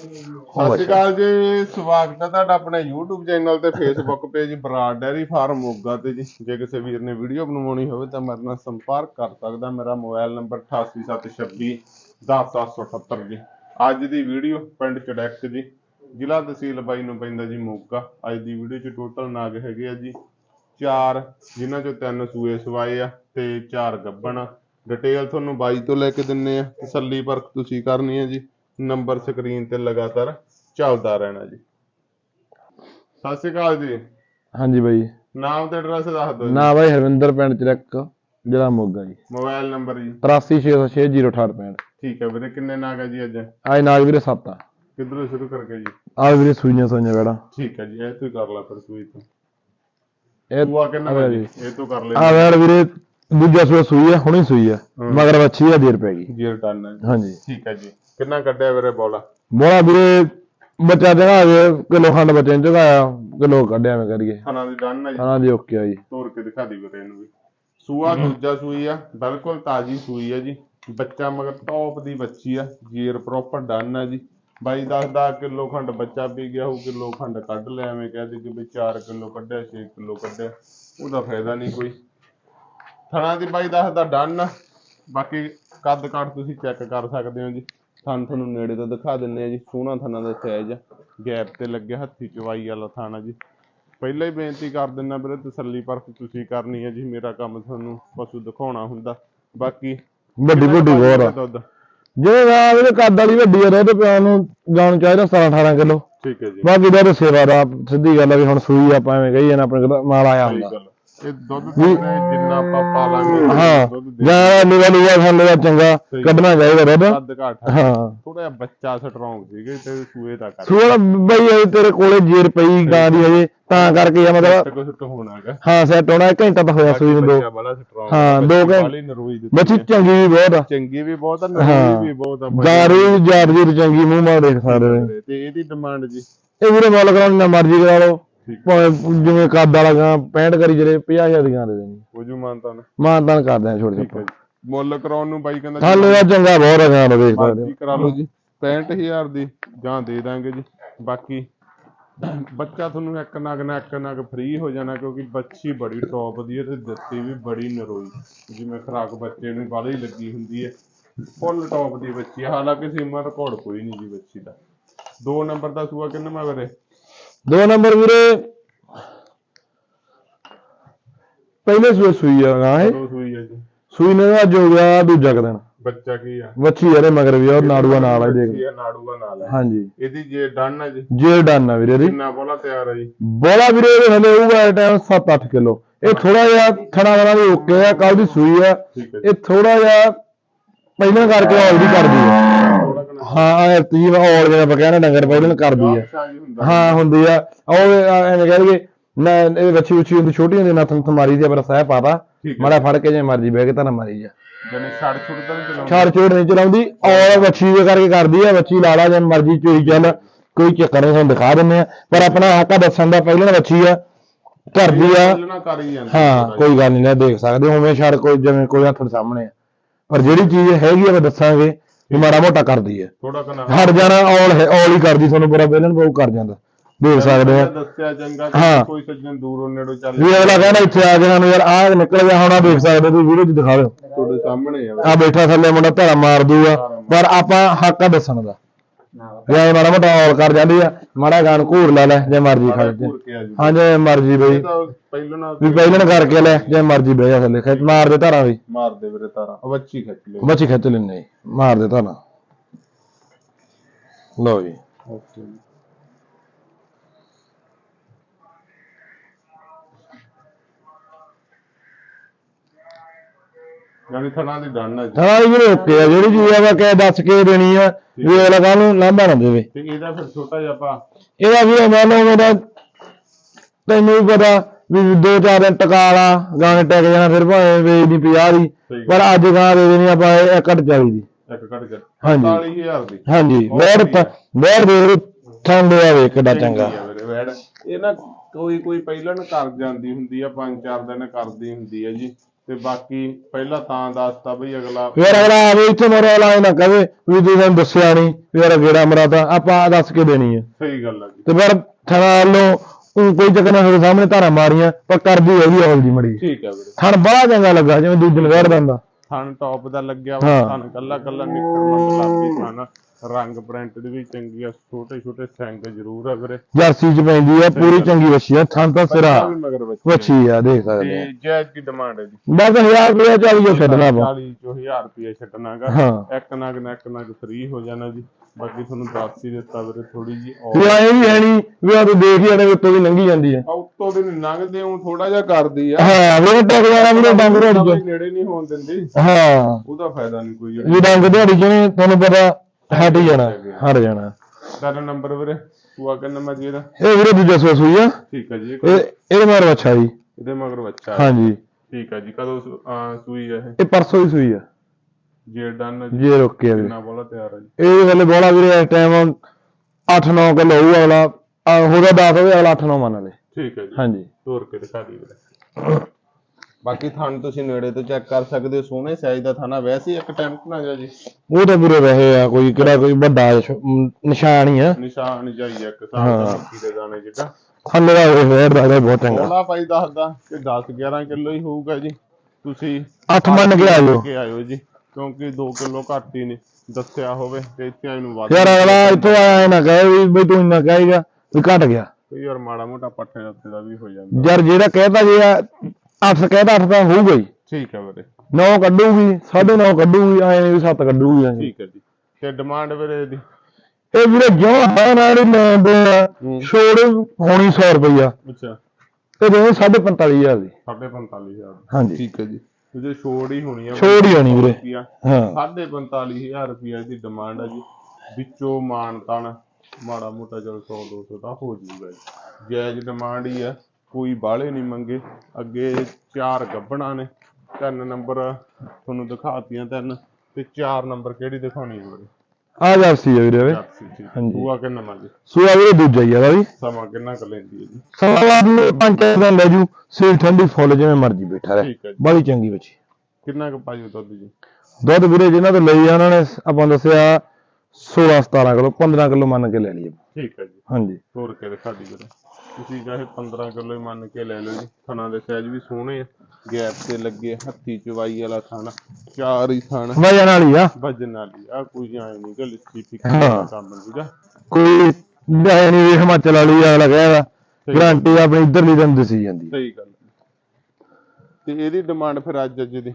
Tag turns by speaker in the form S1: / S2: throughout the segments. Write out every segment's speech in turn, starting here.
S1: ਸਤਿ ਸ਼੍ਰੀ ਅਕਾਲ ਜੀ ਸਵਾਗਤ ਹੈ ਤੁਹਾਡਾ ਆਪਣੇ YouTube ਚੈਨਲ ਤੇ Facebook page Brar dairy farm Moga ਤੇ ਜੀ। ਜੇ ਕਿਸੇ ਵੀਰ ਨੇ ਵੀਡੀਓ ਬਣਵਾਉਣੀ ਹੋਵੇ ਤਾਂ ਮੇਰੇ ਨਾਲ ਸੰਪਰਕ ਕਰ ਸਕਦਾ। ਮੇਰਾ ਮੋਬਾਈਲ ਨੰਬਰ 8876 10778 ਜੀ। ਅੱਜ ਦੀ ਵੀਡੀਓ ਪਿੰਡ ਚੜੈਕ ਜੀ ਜ਼ਿਲ੍ਹਾ ਤਹਿਸੀਲ ਬਾਈ ਨੂੰ ਪੈਂਦਾ ਜੀ ਮੋਗਾ। ਅੱਜ ਦੀ ਵੀਡੀਓ ਚ ਟੋਟਲ ਨਾਗ ਹੈਗੇ ਆ ਜੀ ਚਾਰ ਜਿਨ੍ਹਾਂ ਚੋਂ ਤਿੰਨ ਸੂਏ ਸਵਾਏ ਆ ਤੇ ਚਾਰ ਗੱਬਣ ਡਿਟੇਲ ਤੁਹਾਨੂੰ ਬਾਈ ਤੋਂ ਲੈ ਕੇ ਦਿੰਨੇ ਆ। ਤਸੱਲੀ ਪਰਖ ਤੁਸੀਂ ਕਰਨੀ ਹੈ ਜੀ। ਨੰਬਰ ਸਕਰੀਨ ਤੇ ਲਗਾਤਾਰ ਚੱਲਦਾ ਰਹਿਣਾ ਜੀ। ਸਤਿ ਸ਼੍ਰੀ ਅਕਾਲ ਜੀ।
S2: ਹਾਂਜੀ ਬਾਈ।
S1: ਨਾਮ ਤੇ ਐਡਰੈਸ ਦੱਸ ਦਿਓ ਜੀ।
S2: ਨਾ ਬਾਈ ਹਰਵਿੰਦਰ ਪਿੰਡ ਚ ਰੱਕ ਜ਼ਿਲ੍ਹਾ ਮੋਗਾ ਜੀ।
S1: ਮੋਬਾਈਲ ਨੰਬਰ ਜੀ।
S2: 8360606865
S1: ਠੀਕ ਹੈ ਵੀਰੇ ਕਿੰਨੇ ਨਾਗ ਹੈ ਜੀ ਅੱਜ?
S2: ਅੱਜ ਨਾਗ ਵੀਰੇ ਸੱਤ ਆ।
S1: ਕਿੱਧਰੋਂ ਸ਼ੁਰੂ ਕਰਕੇ ਜੀ?
S2: ਆ ਵੀਰੇ ਸੂਈਆਂ ਸੂਈਆਂ ਵੇੜਾ।
S1: ਠੀਕ ਹੈ ਜੀ ਇਹ ਤੋਂ ਹੀ ਕਰ ਲਾ ਫਿਰ ਸੂਈ ਤੋਂ।
S2: ਇਹ
S1: ਤੂੰ ਆ ਕਿੰਨਾ
S2: ਆ
S1: ਵਾ
S2: ਜੀ।
S1: ਇਹ ਤੋਂ ਕਰ
S2: ਆ
S1: ਲੈ
S2: ਵੇੜ ਵੀਰੇ ਦੂਜਾ ਸੂਈ ਆ ਹੁਣੀ ਸੂਈ ਆ। ਮਗਰ ਬੱਚੀ ਆ ਦੇਰ ਪੈ ਗਈ।
S1: ਜੀਰ ਟਨ ਹੈ ਜੀ।
S2: ਹਾਂਜੀ।
S1: ਠੀਕ ਹੈ ਜੀ। ਕਿੰਨਾ ਕੱਢਿਆ ਵੀਰੇ ਬੋਲਾ?
S2: ਬੋਲਾ ਵੀਰੇ ਬੱਚਾ ਜਗਾ ਜੇ ਕਿਲੋ ਖੰਡ ਬੱਚੇ ਨੇ ਜਗਾਇਆ ਕਿਲੋ ਕੱਢਿਆ ਮੈਂ ਕਰੀਏ।
S1: ਖਾਣਾ ਦੀ ਡਨ ਹੈ ਜੀ।
S2: ਹਾਂ ਜੀ ਓਕੇ ਆ ਜੀ।
S1: ਤੋੜ ਕੇ ਦਿਖਾ ਦੀ ਵੀਰੇ ਇਹਨੂੰ ਵੀ। ਸੂਆ ਦੂਜਾ ਸੂਈ ਆ ਬਿਲਕੁਲ ਤਾਜੀ ਸੂਈ ਆ ਜੀ। ਬੱਚਾ ਮਗਰ ਟੌਪ ਦੀ ਬੱਚੀ ਆ ਜੀਰ ਪ੍ਰੋਪਰ ਡਨ ਆ ਜੀ। ਬਾਈ ਦੱਸਦਾ ਕਿਲੋ ਖੰਡ ਬੱਚਾ ਪੀ ਗਿਆ ਹੋਊ ਕਿਲੋ ਖੰਡ ਕੱਢ ਲਿਆ ਐਵੇਂ ਕਹਿ ਦੇ ਕਿ ਵੀ 4 ਕਿਲੋ ਕੱਢਿਆ 6 ਕਿਲੋ ਕੱਢਿਆ ਉਹਦਾ ਫਾਇਦਾ ਨਹੀਂ ਕੋਈ। ਥਣਾ ਦੀ ਬਾਈ ਦੱਸਦਾ ਡਨ ਬਾਕੀ ਕੱਦ ਕਾਠ ਤੁਸੀਂ ਚੈੱਕ ਕਰ ਸਕਦੇ ਹੋ ਜੀ। ਥਣ ਤੁਹਾਨੂੰ ਨੇੜੇ ਤੋਂ ਦਿਖਾ ਦਿੰਨੇ ਆ ਜੀ ਸੋਹਣਾ ਥਣਾ ਦਾ ਸਾਈਜ਼ ਗੈਪ ਤੇ ਲੱਗਿਆ ਹੱਥੀ ਚਵਾਈ ਵਾਲਾ ਥਾਣਾ ਜੀ। ਪਹਿਲਾਂ ਹੀ ਬੇਨਤੀ ਕਰ ਦਿੰਦਾ ਵੀਰੇ ਤਸੱਲੀ ਪਰਖ ਤੁਸੀਂ ਕਰਨੀ ਹੈ ਜੀ ਮੇਰਾ ਕੰਮ ਤੁਹਾਨੂੰ ਪਸ਼ੂ ਦਿਖਾਉਣਾ ਹੁੰਦਾ। ਬਾਕੀ
S2: ਵੱਡੀ ਵੱਡੀ ਆ।
S1: ਦੁੱਧ
S2: ਜੇ ਗਾ ਵੀਰੇ ਕੱਦ ਵਾਲੀ ਵੱਡੀ ਆ ਦੁੱਧ ਪਿਆ ਨੂੰ ਜਾਣ ਚਾਹੀਦਾ 17 18 ਕਿਲੋ।
S1: ਠੀਕ ਹੈ ਜੀ।
S2: ਬਾਕੀ ਦਾ ਸੇਵਾ ਦਾ ਸਿੱਧੀ ਗੱਲ ਆ ਵੀ ਹੁਣ ਸੂਈ ਆਪਾਂ ਐਵੇਂ ਕਹੀ ਜਾਣਾ ਆਪਣੇ ਮਾਲ ਆਇਆ ਹੁੰਦਾ।
S1: ਇਹ ਦੁੱਧ ਤੁਹਾਡੇ ਜਿੰਨਾ ਆਪਾਂ ਪਾਲਾਂਗੇ
S2: ਹਾਂ
S1: ਦੁੱਧ ਦੇ
S2: ਜਾਂ ਨਿਵਾ ਨਿਵਾ ਥੱਲੇ ਦਾ ਚੰਗਾ
S1: ਸਹੀ।
S2: ਕੱਢਣਾ ਚਾਹੀਦਾ ਦੁੱਧ।
S1: ਕੱਦ ਘਾਟ
S2: ਹਾਂ।
S1: ਥੋੜਾ ਜਿਹਾ ਬੱਚਾ ਸਟਰੋਂਗ ਸੀਗੇ ਤੇ ਸੂਏ ਦਾ ਕਰ
S2: ਸੂਆ ਬਈ ਇਹ ਤੇਰੇ ਕੋਲੇ ਜੇਰ ਪਈ ਗਾਂ ਦੀ ਹਜੇ ਤਾਂ ਕਰਕੇ ਆ ਮਤਲਬ
S1: ਕੁਝ ਕੁ ਹੋਣਾ ਹੈਗਾ।
S2: ਹਾਂ ਸੈਟ ਹੋਣਾ ਇੱਕ ਘੰਟਾ ਤਾਂ ਹੋਇਆ ਸੂਈ ਨੂੰ ਦੋ।
S1: ਬੱਚਾ ਸਟਰੋਂਗ
S2: ਹਾਂ, ਦੋ
S1: ਦਿੱਤੀ ਹੈ।
S2: ਚੰਗੀ ਵੀ ਬਹੁਤ ਆ।
S1: ਚੰਗੀ ਵੀ ਬਹੁਤ ਆ
S2: ਹਾਂ।
S1: ਨਰੋਈ ਵੀ ਬਹੁਤ ਆ।
S2: ਗਾਰੀ ਜਾਤ ਜੀ ਚੰਗੀ ਮੂੰਹ ਮਾਰ ਦੇਖ ਸਕਦੇ ਨੇ
S1: ਤੇ ਇਹਦੀ ਡਿਮਾਂਡ ਜੀ।
S2: ਇਹ ਵੀਰੇ ਮੁੱਲ ਕਰਾਉਣ ਨਾ ਮਰਜ਼ੀ ਕਰਾ ਲਓ।
S1: ਠੀਕ।
S2: ਭਾਵੇਂ ਜਿਵੇਂ ਕੱਦ ਵਾਲਾ ਗਾਂ 65 ਕਰੀ ਜਿਹੜੇ 50000 ਦੀ ਗਾਂ ਦੇ ਦੇਣੀ।
S1: ਹੋ ਜੂ ਮਾਨਤਾ ਨਾ।
S2: ਮਾਨਤਾਨ ਕਰਦੇ ਆ ਛੋਟੇ
S1: ਠੀਕ ਹੈ ਜੀ। ਮੁੱਲ ਕਰਾਉਣ ਨੂੰ ਬਾਈ ਕਹਿੰਦਾ
S2: ਹਾਲੇ ਦਾ ਚੰਗਾ ਬਹੁਤ ਆ ਗਾਂ ਦਾ ਦੇਖ ਸਕਦੇ
S1: ਮਰਜ਼ੀ ਕਰਾ ਲਓ। ਜੀ 65000 ਦੀ ਜਾਂ ਦੇ ਦਾਂਗੇ ਜੀ। ਬਾਕੀ ਬੱਚਾ ਤੁਹਾਨੂੰ ਇੱਕ ਨਗ ਨਾ ਇੱਕ ਨਗ ਫ੍ਰੀ ਹੋ ਜਾਣਾ ਕਿਉਂਕਿ ਬੱਚੀ ਬੜੀ ਟੌਪ ਦੀ ਹੈ ਤੇ ਦਿੱਤੀ ਵੀ ਬੜੀ ਨਰੋਈ। ਜਿਵੇਂ ਖਰਾਕ ਬੱਚੇ ਨੂੰ ਬਾਹਲੀ ਲੱਗੀ ਹੁੰਦੀ ਹੈ। ਫੁੱਲ ਟੌਪ ਦੀ ਬੱਚੀ ਹੈ ਹਾਲਾਂਕਿ ਸੀਮਾ ਰਿਕਾਰਡ ਕੋਈ ਨਹੀਂ ਜੀ ਬੱਚੀ ਦਾ। ਦੋ ਨੰਬਰ ਦਾ ਸੂਆ ਕਿੰਨਾ ਮੈਂ ਵੀਰੇ
S2: ਦੋ ਨੰਬਰ ਵੀਰੇ। ਪਹਿਲੇ ਸੂਏ ਸੂਈ ਆ ਗਾਂ ਇਹ।
S1: ਸੂਈ ਹੈ ਜੀ।
S2: ਸੂਈ ਨੇ ਅੱਜ ਹੋ ਗਿਆ ਦੂਜਾ ਕੁ ਦਿਨ।
S1: ਬੱਚਾ ਕੀ ਆ?
S2: ਵੱਛੀ ਯਾਰੇ ਮਗਰ ਵੀ ਆ ਉਹ ਨਾੜੂਆ ਨਾਲ ਆ ਦੇਖ
S1: ਬੱਚੀ ਆ ਨਾੜੂਆ ਨਾਲ ਹੈ
S2: ਹਾਂਜੀ।
S1: ਇਹਦੀ ਜੇ ਡਨ ਹੈ ਜੀ।
S2: ਜੇ ਡਨ ਆ ਵੀਰੇ ਦੀ
S1: ਕਿੰਨਾ ਬੋਲਾ ਤਿਆਰ ਹੈ ਜੀ।
S2: ਬੋਲਾ ਵੀਰੇ ਇਹਦੇ ਹਲੇ ਹੋਊਗਾ ਇਹ ਟਾਈਮ 7-8 ਕਿਲੋ। ਇਹ ਥੋੜਾ ਜਿਹਾ ਥਣਾ ਵਣਾ ਵੀ ਓਕੇ ਆ ਕੱਲ ਦੀ ਸੂਈ ਆ। ਇਹ ਥੋੜਾ ਜਿਹਾ ਪਹਿਲਾਂ ਕਰਕੇ ਵੀ ਕਰਦੀ ਆ। ਹਾਂ ਇਹ ਤੀਵ ਔਲ ਜਿਹੜਾ ਆਪਾਂ ਕਹਿੰਦੇ ਡੰਗਰ ਪਹਿਲਾਂ ਕਰਦੀ ਆ। ਹਾਂ ਹੁੰਦੀ ਆ। ਉਹ ਐਵੇਂ ਕਹਿ ਨਾ ਇਹ ਵੱਛੀ ਉੱਚੀ ਹੁੰਦੀ ਛੋਟੀ ਹੁੰਦੀ ਨੂੰ ਮਾਰੀ ਦੀ ਪਰ ਸਹਿ
S1: ਹੈ
S2: ਮਾੜਾ ਫੜ ਕੇ ਜੇ ਮਰਜ਼ੀ ਬਹਿ ਕੇ ਤਾਂ ਨਾ ਮਾਰੀ ਜਾ।
S1: ਜਨੇ ਛੜ ਛੁੜ ਤਾਂ ਨਹੀਂ ਚਲਾਉਂਦਾ।
S2: ਛਾੜ ਛੋੜ ਨਹੀਂ ਚਲਾਉਂਦੀ ਔਰ ਵੱਛੀ ਦੇ ਕਰਕੇ ਕਰਦੀ ਆ ਵੱਛੀ ਲਾਲਾ ਜੇ ਮਰਜ਼ੀ ਚੋਈ ਚੱਲ ਕੋਈ ਚੱਕਰ ਨਹੀਂ ਤੁਹਾਨੂੰ ਦਿਖਾ ਦਿੰਦੇ ਆ। ਪਰ ਆਪਣਾ ਹੱਕਾ ਦੱਸਣ ਦਾ ਪਹਿਲਾਂ ਵੱਛੀ ਆ ਕਰਦੀ ਆ।
S1: ਹੀ
S2: ਕੋਈ ਗੱਲ ਨਹੀਂ ਨਾ ਦੇਖ ਸਕਦੇ ਹੋ, ਉਵੇਂ ਛੜ ਕੋਈ ਜਿਵੇਂ ਕੋਈ ਹੱਥ ਸਾਹਮਣੇ ਆ। ਪਰ ਜਿਹੜੀ ਚੀਜ਼ ਹੈਗੀ ਆ ਉਹ ਦੱਸਾਂਗੇ। ਵੀ ਮਾੜਾ ਮੋਟਾ ਕਰਦੀ ਆ
S1: ਥੋੜਾ ਕਨਾ
S2: ਹਟ ਜਾਣਾ ਔਲ ਹੈ ਔਲ ਹੀ ਕਰਦੀ ਤੁਹਾਨੂੰ ਪੂਰਾ ਪਹਿਲਾਂ ਬਹੁਤ ਕਰ ਜਾਂਦਾ। ਦੇਖ ਸਕਦੇ ਆ।
S1: ਦੱਸਿਆ ਚੰਗਾ
S2: ਹਾਂ।
S1: ਕਿ ਕੋਈ ਸੱਜਣ ਦੂਰੋਂ ਨੇੜੋਂ ਚੱਲ
S2: ਵੀ ਅਗਲਾ ਕਹਿੰਦਾ ਇੱਥੇ ਆ ਸਾਨੂੰ ਯਾਰ ਆਹ ਨਿਕਲ ਗਿਆ ਹੁਣ ਆ ਦੇਖ ਸਕਦੇ ਤੁਸੀਂ ਵੀਡੀਓ 'ਚ ਦਿਖਾ ਦਿਓ।
S1: ਤੁਹਾਡੇ ਸਾਹਮਣੇ ਆ।
S2: ਆ ਬੈਠਾ ਥੱਲੇ ਮੁੰਡਾ ਧੜਾ ਮਾਰ ਦੂਗਾ ਪਰ ਆਪਾਂ ਹੱਕ ਆ ਦੱਸਣ ਦਾ। ਜੇ ਮਾੜਾ ਮੋਟਾ ਔਲ ਕਰ ਜਾਂਦੀ ਆ। ਮਾੜਾ ਗਾਣ ਘੂਰ ਲੈ ਲੈ ਜੇ ਮਰਜ਼ੀ ਖੜ ਜਾ।
S1: ਘੂਰ ਕੇ ਆ ਜੀ।
S2: ਹਾਂ ਜੇ ਮਰਜ਼ੀ ਬਈ।
S1: ਇਹ ਤਾਂ ਪਹਿਲਾਂ
S2: ਵੀ ਪਹਿਲਾਂ ਕਰਕੇ ਲੈ ਜੇ ਮਰਜ਼ੀ ਬਹਿ ਜਾ ਥੱਲੇ। ਖਿੱਚ ਮਾਰ ਦੇ ਧਾਰਾਂ ਵੀ।
S1: ਮਾਰ ਦੇ ਵੀਰੇ ਤਾਰਾ ਉਹ ਬੱਚੀ ਖਿੱਚ ਲਿਓ।
S2: ਬੱਚੀ ਖਿੱਚ ਲੈਣੇ ਮਾਰ ਦੇ ਧਾਰਾਂ। ਲਓ ਜੀ।
S1: ਓਕੇ ਜੀ। ਯਾਨੀ ਥਣਾ ਦੀ ਡਨ ਹੈ ਜੀ।
S2: ਹਾਂ ਇਹ ਓਕੇ ਆ ਜਿਹੜੀ ਚੀਜ਼ ਆਪਾਂ ਕਹਿ ਦੱਸ ਕੇ ਦੇਣੀ ਆ ਵੀ ਅਗਲਾ ਕੱਲ ਨੂੰ ਲਾਂਭਾ ਨਾ ਦੇਵੇ।
S1: ਤੇ ਇਹਦਾ ਫਿਰ ਛੋਟਾ ਜਿਹਾ ਆਪਾਂ
S2: ਇਹਦਾ ਵੀ ਮੰਨ ਲਓ ਮੇਰਾ ਤੈਨੂੰ ਵੀ ਪਤਾ ਵੀ ਦੋ ਚਾਰ ਦਿਨ ਟਕਾਲਾ ਗਾਣੇ ਟੈਕ ਜਾਣਾ ਫਿਰ ਭਾਵੇਂ ਵੇਚ ਦੀ 50 ਦੀ
S1: ਸਹੀ
S2: ਪਰ ਅੱਜ ਗਾਂ ਦੇ ਦੇਣੀ ਆਪਾਂ ਇਹ ਇੱਕ ਘੱਟ 40 ਦੀ।
S1: ਇੱਕ ਕੱਢ ਕੇ
S2: ਹਾਂਜੀ।
S1: 40000 ਦੀ।
S2: ਹਾਂਜੀ।
S1: ਬਹੁਤ
S2: ਬੈੜ
S1: ਵਧੀਆ।
S2: ਬੈੜ ਦੇ ਠੰਡੇ ਆ ਵੇ ਕਿੱਡਾ ਚੰਗਾ
S1: ਆ ਵੀਰੇ ਵੈੜ। ਇਹ ਨਾ ਕੋਈ ਕੋਈ ਪਹਿਲਾਂ ਕਰ ਜਾਂਦੀ ਹੁੰਦੀ ਆ ਪੰਜ ਚਾਰ ਦਿਨ ਕਰਦੀ ਹੁੰਦੀ ਆ ਜੀ। ਤੇ ਬਾਕੀ ਪਹਿਲਾਂ ਤਾਂ ਦੱਸਤਾ ਬਈ ਅਗਲਾ
S2: ਫਿਰ ਅਗਲਾ ਆਵੇ ਇੱਥੇ ਮਰੋ ਲਾਏ ਨਾ ਕਵੇ ਵੀ ਤੂੰ ਸਾਨੂੰ ਦੱਸਿਆ ਨਹੀਂ ਵੀ ਯਾਰ ਗੇੜਾ ਮਰਾਤਾ ਆਪਾਂ ਦੱਸ ਕੇ ਦੇਣੀ ਹੈ
S1: ਸਹੀ ਗੱਲ ਆ ਜੀ।
S2: ਤੇ ਫਿਰ ਥਣਾ ਵੱਲੋਂ ਊਂ ਕੋਈ ਚੱਕਰ ਨਾ ਤੁਹਾਡੇ ਸਾਹਮਣੇ ਧਾਰਾ ਮਾਰੀਆਂ ਪਰ ਕਰਦੀ ਹੈਗੀ ਹੌਲ ਦੀ ਮੜੀ।
S1: ਠੀਕ ਹੈ ਵੀਰੇ।
S2: ਥਣ ਬੜਾ ਚੰਗਾ ਲੱਗਾ ਜਿਵੇਂ ਦੂਜੇ ਨੂੰ ਵੜਦਾ ਹੁੰਦਾ
S1: ਥਣ ਟੌਪ ਦਾ ਲੱਗਿਆ ਵਾ
S2: ਹਾਂ।
S1: ਥਣ ਕੱਲਾ ਕੱਲਾ ਨਿੱਕਰ ਗੁਲਾਬੀ ਥਣ। ਰੰਗ ਪ੍ਰਿੰਟ ਦੀ ਵੀ ਚੰਗੀ ਆ ਛੋਟੇ ਛੋਟੇ ਸਿੰਗ ਜ਼ਰੂਰ ਆ ਵੀਰੇ।
S2: ਜਰਸੀ ਚ ਪੈਂਦੀ ਆ ਪੂਰੀ ਚੰਗੀ। ਵੱਛੀ ਆ ਥਣ ਤਾਂ ਸਿਰਾ।
S1: ਵੀ ਮਗਰ
S2: ਵੱਛੀ ਆ। ਦੇਖ ਸਕਦੇ ਆ।
S1: ਤੇ ਜੈਜ ਦੀ ਡਿਮਾਂਡ ਹੈ ਜੀ।
S2: ਬਸ 1000 ਰੁਪਏ ਚਾਲੀ ਜੋ ਛੱਡਣਾ ਆਪਾਂ
S1: 40 ਚੋਂ 1000 ਰੁਪਏ ਛੱਡਣਾਗਾ
S2: ਹਾਂ।
S1: ਇੱਕ ਨਗ ਨਾ ਇੱਕ ਨਗ ਫ੍ਰੀ ਹੋ ਜਾਣਾ ਜੀ। ਬਾਕੀ ਤੁਹਾਨੂੰ ਦੱਸ ਹੀ ਦਿੱਤਾ ਵੀਰੇ ਥੋੜੀ ਜੀ
S2: ਵੀ ਐਂ ਵੀ ਹੈ ਨਹੀਂ ਵੀ ਆ ਤੂੰ ਦੇਖ ਹੀ ਜਾਣੇ ਉੱਤੋਂ ਦੀ ਲੰਘੀ ਜਾਂਦੀ ਹੈ
S1: ਉੱਤੋਂ ਦੀ ਨੀ ਲੰਘਦੇ ਉਹ ਥੋੜਾ ਜਿਹਾ ਕਰਦੀ ਆ।
S2: ਹਾਂ ਵੀ ਟੱਕ ਜਾਣਾ ਵੀ ਡੰਗ ਰੋੜ
S1: ਵੀ ਨੇੜੇ ਨਹੀਂ ਹੋਣ ਦਿੰਦੀ।
S2: ਹਾਂ।
S1: ਉਹਦਾ ਫਾਇਦਾ ਨਹੀਂ ਕੋਈ।
S2: ਵੀ ਡੰਗ ਦਿਹਾੜੀ ਜਿਹਨੇ ਤੁਹਾਨੂੰ ਪਤਾ ਹਟ ਹੀ ਜਾਣਾ ਹਟ ਜਾਣਾ।
S1: ਤੇਰਾ ਨੰਬਰ ਵੀਰੇ ਤੂੰ ਆ ਕਿੰਨਾ ਮੈਂ ਇਹਦਾ।
S2: ਇਹ ਵੀਰੇ ਦੂਜਾ ਸੂਆ ਸੂਈ ਆ।
S1: ਠੀਕ ਹੈ ਜੀ
S2: ਇਹ ਇਹਦੇ ਮਾਰ ਵੱਛਾ ਜੀ।
S1: ਇਹਦੇ ਮਗਰ ਬੱਚਾ ਹੈ।
S2: ਹਾਂਜੀ।
S1: ਠੀਕ ਹੈ ਜੀ ਕਦੋਂ ਸੂ- ਅਹ ਸੂਈ ਹੈ ਇਹ?
S2: ਇਹ ਪਰਸੋਂ ਹੀ ਸੂਈ ਆ।
S1: ਜੇ ਡਨ
S2: ਜੇ। ਰੁਕਿਆ ਵੀਰੇ।
S1: ਕਿੰਨਾ ਬੋਲਾ ਤਿਆਰ ਹੈ ਜੀ।
S2: ਇਹ ਵੇਲੇ ਬੋਲਾ ਵੀਰੇ ਇਸ ਟਾਈਮ 8-9 ਕਿਲੋ ਹੋਊ ਅਗਲਾ ਆ, ਹੋਗਾ 10 ਹੋਵੇ ਅਗਲਾ 8-9 ਮੰਨ ਲੈ
S1: ਠੀਕ ਹੈ ਜੀ।
S2: ਹਾਂਜੀ।
S1: ਤੋਰ ਕੇ ਦਿਖਾ ਦੀ ਵੀਰੇ? ਬਾਕੀ ਥਣ ਤੁਸੀਂ ਨੇੜੇ ਤੋਂ ਚੈੱਕ ਕਰ ਸਕਦੇ ਹੋ ਸੋਹਣੇ ਸਾਈਜ਼ ਦਾ ਥਾਣਾ। ਵੈਸੇ ਹੀ ਇੱਕ ਟੈਂਪ ਨਾ ਜਾ ਜੀ
S2: ਉਹ ਤਾਂ ਵੀਰੇ ਵੈਸੇ ਆ ਕੋਈ ਕਿਹੜਾ ਕੋਈ ਵੱਡਾ ਸ਼- ਮ, ਨਿਸ਼ਾਨ ਹੀ ਆ।
S1: ਨਿਸ਼ਾਨ ਜਾਈ ਇੱਕ
S2: ਹਾਂ।
S1: ਮੱਕੀ ਦੇ ਦਾਣੇ ਜਿਹੜਾ
S2: ਥੱਲੇ ਦਾ ਇਹ ਵੇੜ ਦਾ ਬਹੁਤ ਚੰਗਾ।
S1: ਭਾਈ ਦੱਸਦਾ ਕਿ 10 11 ਕਿਲੋ ਹੀ ਹੋਊਗਾ ਜੀ। ਤੁਸੀਂ
S2: 8 ਮੰਨ ਕੇ ਆ ਜਾਓ
S1: ਕੇ ਆਇਓ ਜੀ ਕਿਉਂਕਿ 2 ਕਿਲੋ ਘੱਟ ਹੀ ਨੇ ਦੱਸਿਆ ਹੋਵੇ ਤੇ ਇੱਥੇ ਆਈ ਨੂੰ ਵੱਧ
S2: ਯਾਰ ਅਗਲਾ ਇੱਥੋਂ ਆਇਆ ਨਾ ਕਹੇ ਵੀ ਬਈ ਤੂੰ ਇੰਨਾ ਕਹੇਗਾ ਵੀ ਘਟ ਗਿਆ।
S1: ਕਈ ਵਾਰ ਮਾੜਾ ਮੋਟਾ ਪੱਠੇ ਉੱਤੇ ਦਾ ਵੀ ਹੋ ਜਾਂਦਾ।
S2: ਯਾਰ ਜਿਹੜਾ ਕਹਿਤਾ ਜੇ 8 ਕਹਿਤਾ 8 ਤਾਂ ਹੋਊਗਾ ਹੀ।
S1: ਠੀਕ ਹੈ ਵੀਰੇ।
S2: 9 ਕੱਢੂਗੀ 9.5 ਕੱਢੂਗੀ ਐ ਵੀ 7 ਕੱਢੂਗੀ ਐਂ।
S1: ਠੀਕ ਹੈ ਜੀ। ਤੇ ਡਿਮਾਂਡ ਵੀਰੇ ਦੀ
S2: ਇਹ ਵੀਰੇ ਜੋ ਹੈ ਨਾ ਜਿਹੜੀ ਲੈਂਦੇ ਆ
S1: ਹੂੰ।
S2: ਛੋੜ ਹੋਣੀ 100 ਰੁਪਈਆ।
S1: ਅੱਛਾ।
S2: ਤੇ ਦੇ 45000 ਦੀ।
S1: 45000
S2: ਹਾਂਜੀ।
S1: ਠੀਕ ਹੈ ਜੀ। ਉਹਦੇ ਛੋੜ ਹੀ ਹੋਣੀ ਆ
S2: ਛੋੜ ਹੀ ਹੋਣੀ ਵੀਰੇ।
S1: ਰੁਪਈਆ।
S2: ਹਾਂ।
S1: 45000 ਰੁਪਈਆ ਦੀ ਡਿਮਾਂਡ ਹੈ ਜੀ। ਵਿੱਚੋਂ ਮਾਨ ਤਾਨ ਮਾੜਾ ਮੋਟਾ ਚਲ 100 200 ਦਾ ਹੋ ਜਾਊਗਾ ਜੀ। ਜਾਇਜ਼ ਡਿਮਾਂਡ ਹੀ ਆ। ਕੋਈ ਬਾਹਲੇ ਨਹੀਂ ਮੰਗੇ। ਅੱਗੇ ਚਾਰ ਗੱਬਣਾ ਨੇ। ਤਿੰਨ ਨੰਬਰ ਤੁਹਾਨੂੰ ਦਿਖਾਤੀਆਂ ਤਿੰਨ ਤੇ ਚਾਰ ਨੰਬਰ ਕਿਹੜੀ ਦਿਖਾਉਣੀ ਹੈ ਵੀਰੇ?
S2: ਆ ਜਰਸੀ ਆ ਵੀਰੇ
S1: ਜਰਸੀ
S2: ਹਾਂਜੀ।
S1: ਬੂਆ ਕਿੰਨਾ ਮੰਗੇ?
S2: ਸੂਆ ਵੀਰੇ ਦੂਜਾ ਹੀ ਆ ਇਹਦਾ ਵੀ।
S1: ਸਮਾਂ ਕਿੰਨਾ ਕੁ ਲੈਂਦੀ ਹੈ ਜੀ?
S2: ਸਵਾ ਨੂੰ ਪੰਜ ਚਾਰ ਦਿਨ ਲੈ ਜੂ। ਸੀਲ ਠੰਡੀ ਫੁੱਲ ਜਿਵੇਂ ਮਰਜ਼ੀ ਬੈਠਾ ਰਹੇ।
S1: ਠੀਕ ਹੈ ਜੀ।
S2: ਬੜੀ ਚੰਗੀ ਬੱਚੀ।
S1: ਕਿੰਨਾ ਕੁ ਪਾਜੂ ਦੁੱਧ ਜੀ?
S2: ਦੁੱਧ ਵੀਰੇ ਜਿਨ੍ਹਾਂ ਤੋਂ ਲਈ ਆ ਉਹਨਾਂ ਨੇ ਆਪਾਂ ਦੱਸਿਆ 16 17 ਕਿਲੋ 15 ਕਿਲੋ ਮੰਨ ਕੇ ਲੈ ਲਈਏ।
S1: ਠੀਕ ਹੈ ਜੀ।
S2: ਹਾਂਜੀ।
S1: ਤੋਰ ਕੇ ਦਿਖਾ ਦੀ ਵੀਰੇ? ਤੁਸੀਂ ਚਾਹੇ 15 ਕਿਲੋ ਹੀ ਮੰਨ ਕੇ ਲੈ ਲਓ ਜੀ। ਥਣਾ ਦੇ ਸਾਈਜ਼ ਵੀ ਸੋਹਣੇ ਆ। ਗੈਪ ਤੇ ਲੱਗੇ ਹੱਥੀ ਚਵਾਈ ਵਾਲਾ ਥਣ। ਚਾਰ ਹੀ ਥਣ।
S2: ਵਜਨ ਵਾਲੀ ਆ?
S1: ਵਜਨ ਵਾਲੀ ਆ। ਕੋਈ ਐ ਨਹੀਂ ਕਿ ਲਿੱਤੀ ਫਿੱਕੀ
S2: ਹਾਂ।
S1: ਕੰਮ ਸੀਗਾ
S2: ਕੋਈ ਵੈਸੇ ਨਹੀਂ ਹਿਮਾਚਲ ਵਾਲੀ ਅਗਲਾ ਕਹੇਗਾ ਗਾਰੰਟੀ ਆਪਣੀ ਇਧਰਲੀ ਤੈਨੂੰ ਦੱਸੀ ਜਾਂਦੀ।
S1: ਸਹੀ ਗੱਲ। ਤੇ ਇਹਦੀ ਡਿਮਾਂਡ ਫਿਰ ਅੱਜ ਅੱਜ ਦੀ।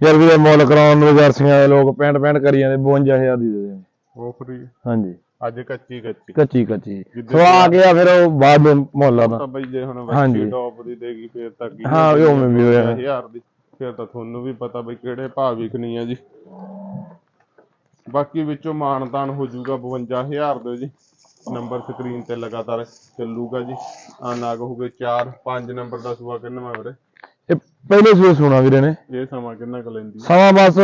S2: ਯਾਰ ਵੀਰੇ ਮੁੱਲ ਕਰਾਉਣ ਨੂੰ ਜਰਸੀਆਂ ਦੇ ਲੋਕ ਪੈਂਟ ਪੈਂਟ ਕਰੀ ਜਾਂਦੇ 52000 ਦੀ ਦੇ ਦੇਣਗੇ
S1: ਉਹ ਫਰੀ
S2: ਹਾਂਜੀ।
S1: ਅੱਜ ਕੱਚੀ ਕੱਚੀ।
S2: ਕੱਚੀ ਕੱਚੀ।
S1: ਜਿੱਦਾਂ
S2: ਸਵਾ ਗਿਆ ਫਿਰ ਉਹ ਬਾਅਦ ਦੇ ਦਾ।
S1: ਤਾਂ ਬਈ ਜੇ ਹੁਣ
S2: ਹਾਂਜੀ।
S1: ਬੱਚੀ ਟੌਪ ਦੀ ਦੇਗੀ ਫਿਰ ਤਾਂ ਕੀ
S2: ਹਾਂ, ਵੀ ਉਵੇਂ ਵੀ ਹੋਇਆ।
S1: ਹਜ਼ਾਰ ਦੀ ਫਿਰ ਤਾਂ ਤੁਹਾਨੂੰ ਵੀ ਪਤਾ ਬਈ ਕਿਹੜੇ ਭਾਅ ਵਿਕਣੀ ਆ ਜੀ। ਬਾਕੀ ਵਿੱਚੋਂ ਮਾਨਤਾਨ ਹੋ ਜਾਊਗਾ 52000 ਦੇ ਜੀ। ਨੰਬਰ ਸਕਰੀਨ ਤੇ ਲਗਾਤਾਰ ਚੱਲੂਗਾ ਜੀ। ਆ ਨਾਗ ਹੋ ਗਏ 4 5 ਨੰਬਰ ਦਾ ਸੂਆ ਕਿੰਨਾ ਵੀਰੇ?
S2: ਇਹ ਪਹਿਲੇ ਸੂਏ ਸੁਣਾ ਵੀਰੇ ਨੇ।
S1: ਇਹ ਸਮਾਂ ਕਿੰਨਾ ਕੁ ਲੈਂਦੀ
S2: ਸਮਾਂ ਬਸ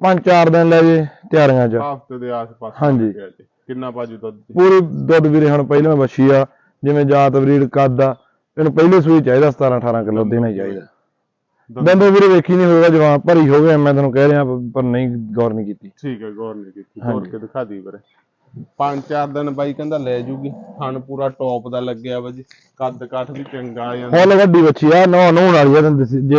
S2: ਪੰਜ ਚਾਰ ਦਿਨ ਲੈ ਜੇ ਤਿਆਰੀਆਂ ਚ।
S1: ਹਫ਼ਤੇ ਦੇ ਆਸ-ਪਾਸ
S2: ਹਾਂਜੀ।
S1: ਲੱਗਿਆ ਜੀ। ਕਿੰਨਾ ਬਾਜੂ ਦੁੱਧ ਦੀ?
S2: ਪੂਰੀ ਦੁੱਧ ਵੀਰੇ ਹੁਣ ਪਹਿਲਾਂ ਬੱਛੀ ਆ ਜਿਵੇਂ ਜਾਤ ਬਰੀਡ ਕੱਦ ਆ ਇਹਨੂੰ ਪਹਿਲੇ ਸੂਏ ਚਾਹੀਦਾ 17 18 ਕਿਲੋ ਦੇਣਾ ਹੀ ਚਾਹੀਦਾ।
S1: ਦੁੱਧ-
S2: ਦੰਦ ਵੀਰੇ ਵੇਖੀ ਨਹੀਂ ਹੋਏਗਾ ਜਵਾਨ ਭਰੀ ਹੋਵੇ ਮੈਂ ਤੈਨੂੰ ਕਹਿ ਰਿਹਾ ਪਰ- ਨਹੀਂ ਗੌਰ ਨਹੀਂ ਕੀਤੀ।
S1: ਠੀਕ ਹੈ ਗੌਰ ਨਹੀਂ ਕੀਤੀ।
S2: ਹਾਂਜੀ।
S1: ਗੌਰ ਕੇ ਦਿਖਾ ਦੀ ਵੀਰੇ? ਪੰਜ ਚਾਰ ਦਿਨ ਬਾਈ ਕਹਿੰਦਾ ਲੈ ਜੂਗੀ। ਥਣ ਪੂਰਾ ਟੌਪ ਦਾ ਲੱਗਿਆ ਵਾ ਜੀ। ਕੱਦ ਕਾਠ ਵੀ ਚੰਗਾ ਆ ਜਾਂਦਾ।
S2: ਫੁੱਲ ਵੱਡੀ ਬੱਚੀ ਆ ਨੌ ਆ ਤੈਨੂੰ ਦੱਸੀ। ਜੇ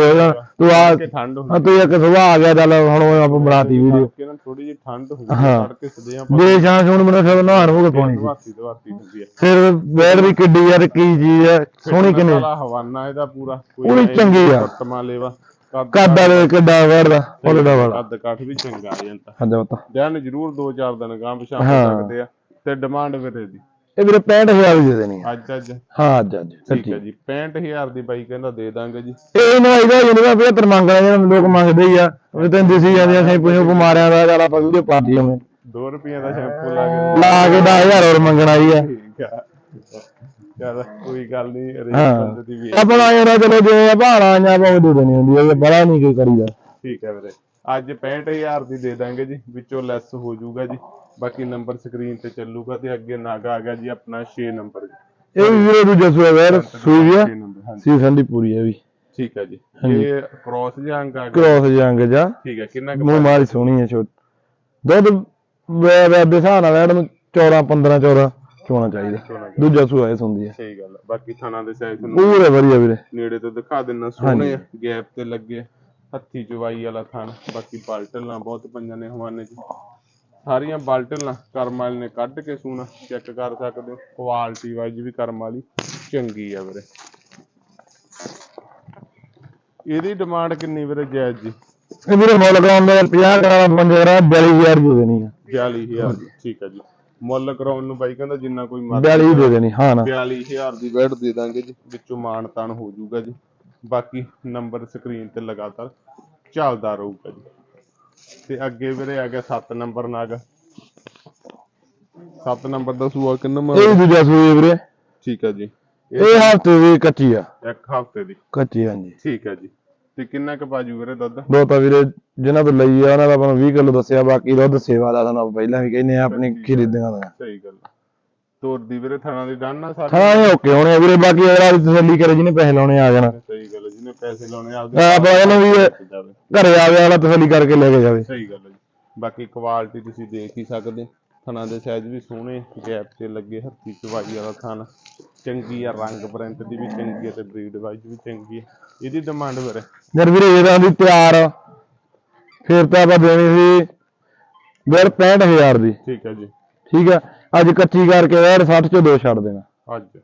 S2: ਤੂੰ ਆ
S1: ਠੰਡ
S2: ਆ
S1: ਹੁੰਦੀ
S2: ਤੂੰ ਇੱਕ ਸੁਭਾ ਆ ਗਿਆ ਚੱਲ ਹੁਣ ਆਪਾਂ ਬਣਾਤੀ ਵੀਡੀਓ
S1: ਕਿ ਨਾ ਥੋੜੀ ਜਿਹੀ ਠੰਡ ਹੁੰਦੀ
S2: ਹਾਂ।
S1: ਫੜ ਕੇ ਸਦਿਆਂ
S2: ਦੇ ਸ਼ਾਂ ਹੁਣ ਮੈਨੂੰ ਫਿਰ ਨਹਾਣ ਹੋ ਕੇ ਪਾਉਣੀ ਸੀ?
S1: ਦਵਾਤੀ ਹੁੰਦੀ ਹੈ
S2: ਫਿਰ ਬੈਡ ਵੀ ਕਿੱਡੀ ਆ ਤੇ ਕੀ ਚੀਜ਼ ਆ ਸੋਹਣੀ ਕਿੰਨੀ?
S1: ਹਵਾਨਾ ਇਹਦਾ ਪੂਰਾ। ਐ
S2: ਚੰਗੀ ਆ।
S1: ਟੁੱਟਮਾ ਲੇਵਾ
S2: ਕੱਦ ਵਾਲੇ ਕਿੱਡਾ ਵੜਦਾ ਫੁੱਲ ਦਾ ਵਾਲਾ
S1: ਕੱਦ ਕਾਠ ਵੀ ਚੰਗਾ ਆ ਜਾਂਦਾ।
S2: ਹਾਂ ਜਮਤਾ
S1: ਦਿਨ ਜ਼ਰੂਰ 2-4 ਦਿਨ ਗਾਂ ਪਿਛਾਂ
S2: ਹਾਂ।
S1: ਹੋ ਸਕਦੇ ਆ ਤੇ ਡਿਮਾਂਡ ਵੀਰੇ ਦੀ
S2: ਇਹ ਵੀਰੇ 65000 ਦੀ ਦੇ ਦੇਣੀ ਆ।
S1: ਅੱਜ ਅੱਜ।
S2: ਹਾਂ ਅੱਜ ਅੱਜ।
S1: ਠੀਕ ਹੈ ਜੀ 65000 ਦੀ ਬਾਈ ਕਹਿੰਦਾ ਦੇ ਦਾਂਗੇ ਜੀ।
S2: ਇਹ ਨਾ ਇਹਦਾ ਜਿਹੜਾ ਵੀ ਤਰ ਮੰਗਣਾ ਜਿਹੜਾ ਲੋਕ ਮੰਗਦੇ ਹੀ ਆ। ਉਹ ਤੈਨੂੰ ਦਿਸੀ ਜਾਂਦੀਆਂ ਸੀ ਪੁੱਛੋ ਬਿਮਾਰਿਆਂ ਦਾ ਚੱਲ ਆਪਾਂ ਵੀਡੀਓ ਪਾਤੀ ਹੋਵੇਂ
S1: 2 ਰੁਪਈਆ ਦਾ ਸ਼ੈਂਪੂ ਲਾ ਕੇ
S2: ਲਾ ਕੇ 10000 ਹੋਰ ਮੰਗਣਾ ਹੀ ਆ।
S1: ਠੀਕ ਆ। ਯਾਰ ਕੋਈ ਗੱਲ ਨਹੀਂ
S2: ਹਾਂ।
S1: ਅਰੇਂਜ ਬੰਦੇ ਦੀ ਵੀ।
S2: ਆਪਣਾ ਇਹਦਾ ਚਲੋ ਜੇ ਭਾਣਾ ਜਾਂ ਦੇ ਦੇਣੀ ਹੁੰਦੀ ਹੈ ਬੜਾ ਨਹੀਂ ਕੋਈ ਕਰੀਦਾ
S1: ਠੀਕ ਹੈ ਵੀਰੇ। ਅੱਜ 65000 ਦੀ ਦੇ ਦਾਂਗੇ ਜੀ ਵਿੱਚੋਂ ਲੈਸ ਹੋ ਜਾਊਗਾ ਜੀ। ਬਾਕੀ ਨੰਬਰ ਸਕਰੀਨ ਤੇ ਚੱਲੂਗਾ ਤੇ ਅੱਗੇ ਨਾਗਾ ਆ ਗਿਆ ਜੀ ਆਪਣਾ 6 ਨੰਬਰ ਜੀ।
S2: ਇਹ ਵੀ ਵੀਰੇ ਦੂਜਾ ਸੂਆ ਵੈਰ ਸੂਈ ਆ।
S1: 6 ਨੰਬਰ ਹਾਂਜੀ।
S2: ਸੀ ਸੰਦੀ ਪੂਰੀ ਹੈ ਵੀ।
S1: ਠੀਕ ਹੈ ਜੀ। ਇਹ ਕ੍ਰੋਸ ਜਾਂ ਅੰਗ ਆ ਗਿਆ।
S2: ਕ੍ਰੋਸ ਜੰਗ ਜਾ।
S1: ਠੀਕ ਹੈ ਕਿੰਨਾ ਕੁ
S2: ਮੂੰਹ ਮਾਰੀ ਸੋਹਣੀ ਹੈ ਛੋਟ। ਦੁੱਧ ਵੇ ਵੇ ਦੇ ਹਿਸਾਬ ਨਾਲ ਵੈੜ ਨੂੰ 14 15 14 ਚੋਣਾ ਚਾਹੀਦਾ।
S1: ਗਾ।
S2: ਦੂਜਾ ਸੂਆ ਇਹ ਸੁੰਦੀ ਹੈ।
S1: ਸਹੀ ਗੱਲ ਆ। ਬਾਕੀ ਥਾਣਾ ਦੇ ਸਾਈਜ਼ ਨੂੰ
S2: ਪੂਰੇ ਵਧੀਆ ਵੀਰੇ।
S1: ਨੇੜੇ ਤੋਂ ਦਿਖਾ ਦਿੰਨਾ ਸੋਹਣੇ ਗੈਪ ਤੇ ਲੱਗੇ ਹੱਥੀ ਚਵਾਈ ਵਾਲਾ ਥਣ ਬਾਕੀ ਬਾਲਟਲਾਂ ਬਹੁਤ ਪੰਜਾਂ ਨੇ ਹਵਾਨੇ ਚ। ਸਾਰੀਆਂ ਬਾਲਟਲਾਂ ਕਰਮ ਵਾਲੇ ਨੇ ਕੱਢ ਕੇ ਸੂਣਾ ਚੈੱਕ ਕਰ ਸਕਦੇ ਹੋ। ਕੁਆਲਿਟੀ ਵਾਈਜ਼ ਵੀ ਕਰਮ ਵਾਲੀ ਚੰਗੀ ਆ ਵੀਰੇ। ਇਹਦੀ ਡਿਮਾਂਡ ਕਿੰਨੀ ਵੀਰੇ ਜਾਇਜ਼ ਜੀ
S2: ਇਹ ਵੀਰੇ ਮੁੱਲ ਕਰਾਉਣ ਦਾ 50 ਕਰਾ ਬੰਦੇ ਕਰਾ 42000 ਦੇ ਦੇਣੀ ਆ।
S1: 42000 ਦੀ ਠੀਕ ਹੈ ਜੀ। ਮੁੱਲ ਕਰਾਉਣ ਨੂੰ ਬਾਈ ਕਹਿੰਦਾ ਜਿੰਨਾ ਕੋਈ ਮਰਜ਼ੀ
S2: 42 ਦੇ ਦੇਣੀ ਹਾਂ ਨਾ।
S1: 42000 ਦੀ ਬੈਡ ਦੇ ਦਾਂਗੇ ਜੀ ਵਿੱਚੋਂ ਮਾਣ ਤਾਣ ਹੋ ਜਾਊਗਾ ਜੀ। ਬਾਕੀ ਨੰਬਰ ਸਕਰੀਨ ਤੇ ਲਗਾਤਾਰ ਚੱਲਦਾ ਰਹੂਗਾ ਜੀ। ਤੇ ਅੱਗੇ ਵੀਰੇ ਆ ਗਿਆ 7 ਨੰਬਰ ਨਾਗ। 7 ਨੰਬਰ ਦਾ ਸੂਆ ਕਿੰਨਾ
S2: ਇਹ ਵੀ ਦੂਜਾ ਸੂਈ ਵੀਰੇ।
S1: ਠੀਕ ਹੈ ਜੀ।
S2: ਇਹ ਹਫ਼ਤੇ ਦੀ ਕੱਚੀ ਆ।
S1: ਇੱਕ ਹਫ਼ਤੇ ਦੀ।
S2: ਕੱਚੀ ਹਾਂਜੀ।
S1: ਠੀਕ ਹੈ ਜੀ। ਤੇ ਕਿੰਨਾ ਕੁ ਬਾਜੂ ਵੀਰੇ ਦੁੱਧ?
S2: ਦੋ ਤਾਂ ਵੀਰੇ ਜਿਨ੍ਹਾਂ ਤੋਂ ਲਈ ਆ ਉਹਨਾਂ ਦਾ ਆਪਾਂ ਨੂੰ 20 ਕਿਲੋ ਦੱਸਿਆ ਬਾਕੀ ਦੁੱਧ ਸੇਵਾ ਦਾ ਤੁਹਾਨੂੰ ਪਹਿਲਾਂ ਵੀ ਕਹਿੰਦੇ ਆ ਆਪਣੀ ਖਰੀਦੀਆਂ ਦਾ
S1: ਸਹੀ ਗੱਲ ਤੋਰ ਦੀ ਵੀਰੇ ਥਣਾ ਦੀ ਡਨ ਨਾ ਸਾਡੇ
S2: ਹਾਂ ਇਹ ਓਕੇ ਹੋਣੇ ਆ ਵੀਰੇ ਬਾਕੀ ਅਗਰ ਆਦੀ ਤਸੱਲੀ ਕਰੇ ਜਿਹਨੇ ਪੈਸੇ ਲਾਉਣੇ ਆ ਜਾਣਾ।
S1: ਸਹੀ ਗੱਲ ਹੈ, ਜਿਹਨੇ ਪੈਸੇ ਲਾਉਣੇ ਆਪਦੇ
S2: ਆਪਾਂ ਇਹਨੂੰ ਵੀ ਘਰੇ ਆ ਗਿਆ ਵਾਲਾ ਤਸੱਲੀ ਕਰਕੇ ਲੈ ਕੇ ਜਾਵੇ।
S1: ਸਹੀ ਗੱਲ ਹੈ ਜੀ। ਬਾਕੀ ਕੁਆਲਿਟੀ ਤੁਸੀਂ ਦੇਖ ਹੀ ਸਕਦੇ ਥਣਾ ਦੇ ਸਾਈਜ਼ ਵੀ ਸੋਹਣੇ ਗੈਪ ਤੇ ਲੱਗੇ ਹੱਥੀ ਚਵਾਈ ਵਾਲਾ ਥਣ। ਚੰਗੀ ਆ ਰੰਗ ਪ੍ਰਿੰਟ ਦੀ ਵੀ ਚੰਗੀ ਆ ਤੇ ਬਰੀਡ ਵਾਈਜ਼ ਵੀ ਚੰਗੀ ਆ। ਇਹਦੀ ਡਿਮਾਂਡ ਵੀਰੇ
S2: ਜਦ ਵੀਰੇ ਇਹਦਾ ਦੀ ਤਿਆਰ ਫਿਰ ਤਾਂ ਆਪਾਂ ਦੇਣੀ ਸੀ ਵੀਰ 65000 ਦੀ।
S1: ਠੀਕ ਹੈ ਜੀ।
S2: ਠੀਕ ਆ। ਅੱਜ ਕੱਚੀ ਕਰਕੇ ਵੀਰ 60 ਚੋਂ ਦੋ ਛੱਡ ਦੇਣਾ।
S1: ਅੱਜ।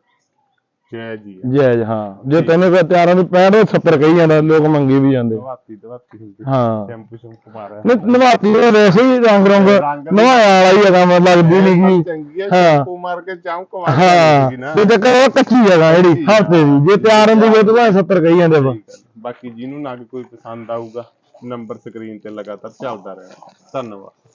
S1: ਜੈ ਜੀ
S2: ਹਾਂ। ਜੇ ਤੈਨੂੰ ਕੋਈ ਤਿਆਰਾਂ ਦੀ 65 70 ਕਹੀ ਜਾਂਦਾ ਲੋਕ ਮੰਗੀ ਵੀ ਜਾਂਦੇ।
S1: ਦਵਾਤੀ ਦਵਾਤੀ ਹੁੰਦੀ।
S2: ਹਾਂ।
S1: ਸ਼ੈਂਪੂ ਸ਼ੈਂਪੂ ਮਾਰਿਆ।
S2: ਨ- ਨਵਾਤੀ ਉਹ ਵੈਸੇ ਹੀ ਰੰਗ ਰੰਗ ਨਵਾਇਆ ਵਾਲਾ ਹੀ ਹੈਗਾ ਲੱਗਦੀ ਨਹੀਂ
S1: ਆ
S2: ਹਾਂ।
S1: ਸ਼ੈਂਪੂ ਮਾਰ ਕੇ ਚਮਕ ਕੇ ਨਾ।
S2: ਤੇ ਚੱਕਰ ਉਹ ਕੱਚੀ ਜਗ੍ਹਾ ਜਿਹੜੀ ਹਫ਼ਤੇ ਦੀ ਜੇ ਤਿਆਰ ਹੁੰਦੀ ਉਹ ਤਾਂ 70 ਕਹੀ ਜਾਂਦੇ।
S1: ਬਾਕੀ ਜਿਹਨੂੰ ਨਗ ਕੋਈ ਪਸੰਦ ਆਊਗਾ ਨੰਬਰ ਸਕਰੀਨ ਤੇ ਲਗਾਤਾਰ ਚੱਲਦਾ ਰਹਿਣਾ। ਧੰਨਵਾਦ।